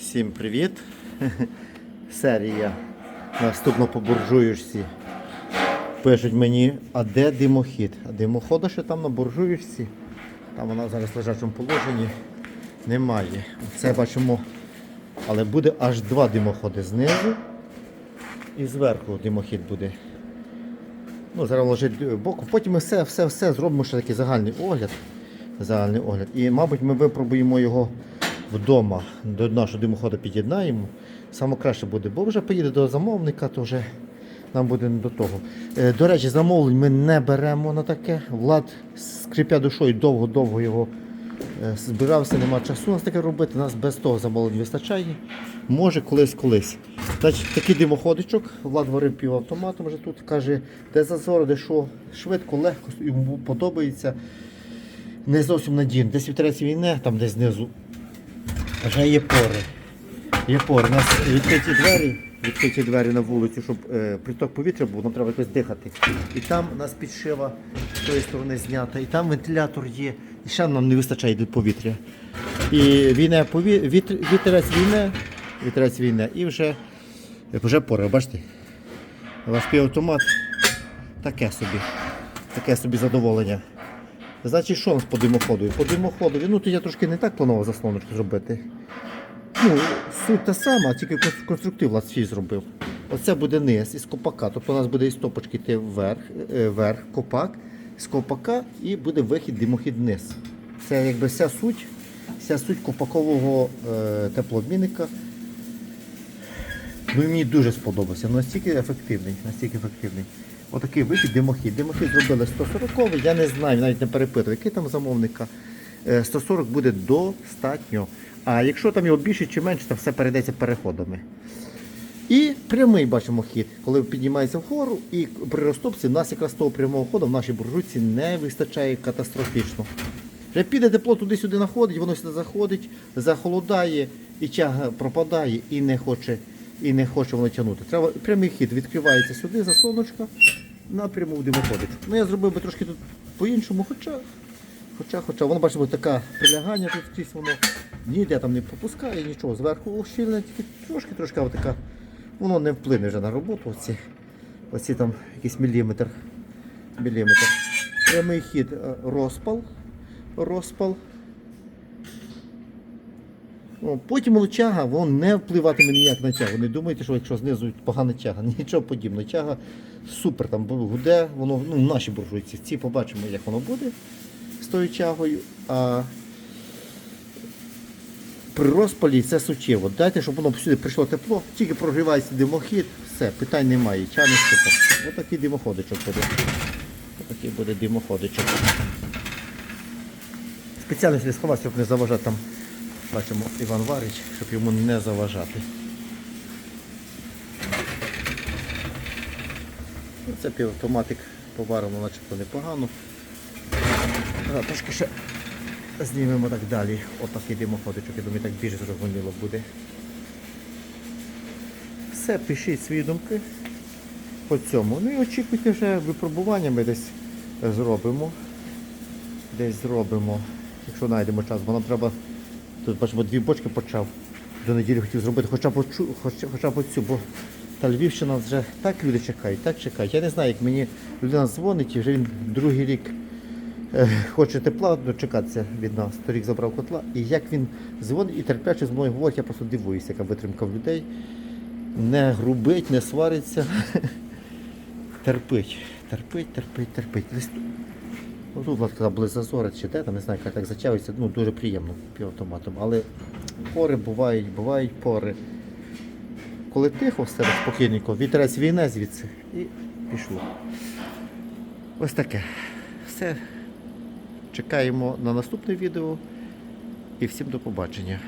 Всім привіт! Серія наступно по буржуєшці. Пишуть мені, а де димохід? А димохода ще там на буржуєшці. Там вона зараз в лежачому положенні. Немає. Це бачимо. Але буде аж два димоходи знизу і зверху димохід буде. Ну, зараз лежить боку. Потім ми все, все, все зробимо ще такий загальний огляд. Загальний огляд. І, мабуть, ми випробуємо його вдома. До нашого димоходу під'єднаємо. Саме краще буде, бо вже поїде до замовника, то вже нам буде не до того. Е, До речі, замовлень ми не беремо на таке. Влад, скрипя душою, довго-довго його е, збирався, нема часу нас таке робити. Нас без того замовлень вистачає. Може колись-колись. Такий димоходичок. Влад варив півавтоматом вже тут. Каже, де зазор, де що, швидко, легко, йому подобається. Не зовсім надійно. Десь вітерець війне, там десь знизу. Вже є пори. Є пори. У нас відкриті двері, відкриті двері на вулицю, щоб е, приток повітря був, нам треба якось дихати. І там у нас підшива з тої сторони знята, і там вентилятор є. І ще нам не вистачає повітря. І війне, пові... вітер... вітерець війне, вітерець війне, і вже, вже пори, бачите? Ваш півавтомат таке собі. Таке собі задоволення. Значить, що у нас по димоходу? По димоходу, ну то я трошки не так планував заслоночку зробити. Ну, суть та сама, тільки конструктив Влад зробив. Оце буде низ із копака. Тобто у нас буде із стопочки йти вверх, е, вверх, копак, з копака і буде вихід димохід вниз. Це якби вся суть, вся суть копакового е, теплообмінника. Ну і мені дуже сподобався. Настільки ефективний, настільки ефективний. Отакий вихід димохід. Димохід зробили 140 я не знаю, навіть не перепитую, який там замовника. Е, 140 буде достатньо. А якщо там його більше чи менше, то все перейдеться переходами. І прямий бачимо хід, коли піднімається вгору, і при розтопці в нас якраз того прямого ходу в нашій буржуйці не вистачає катастрофічно. Вже піде тепло туди-сюди находить, воно сюди заходить, захолодає, і тяга пропадає і не хоче, і не хоче воно тягнути. Треба прямий хід відкривається сюди, заслоночка, напряму в димоходить. Ну я зробив би трошки тут по-іншому, хоча, хоча, хоча, воно бачимо, така прилягання тут якесь воно ніде там не пропускає, нічого. Зверху ущільне, тільки трошки трошки така. Воно не вплине вже на роботу. Оці, оці там якийсь міліметр. міліметр. Прямий хід е, розпал. Розпал. О, потім лучага, воно не впливатиме ніяк на тягу. Не думайте, що якщо знизу погана тяга. Нічого подібного. Тяга супер там гуде, воно ну, в нашій буржуйці. Ці побачимо, як воно буде з тою тягою. А при розпалі це суттєво. Дайте, щоб воно сюди прийшло тепло, тільки прогрівається димохід, все, питань немає. Чайний супер. Ось такий димоходичок буде. Ось такий буде димоходичок. Спеціально сховав, щоб не заважати там. Бачимо Іван Варич, щоб йому не заважати. Це півавтоматик поварено начебто непогано. А, трошки ще знімемо так далі. Отакий димоходичок, я думаю, так більш зрозуміло буде. Все, пишіть свої думки по цьому. Ну і очікуйте вже випробування ми десь зробимо. Десь зробимо, якщо знайдемо час, бо нам треба. Тут бачимо, дві бочки почав. До неділі хотів зробити хоча б, хоча, хоча б оцю, бо та Львівщина вже так люди чекають, так чекають. Я не знаю, як мені людина дзвонить, і вже він другий рік е, хоче тепла дочекатися від нас. Торік забрав котла. І як він дзвонить і терпляче з мною говорить, я просто дивуюся, яка витримка в людей. Не грубить, не свариться. терпить, терпить, терпить, терпить. Тут- зазори чи де, там не знаю, як так затягується, ну дуже приємно півавтоматом. Але пори бувають, бувають пори. Коли тихо, все спокійненько, вітрець війне звідси і пішло. Ось таке. Все. Чекаємо на наступне відео і всім до побачення.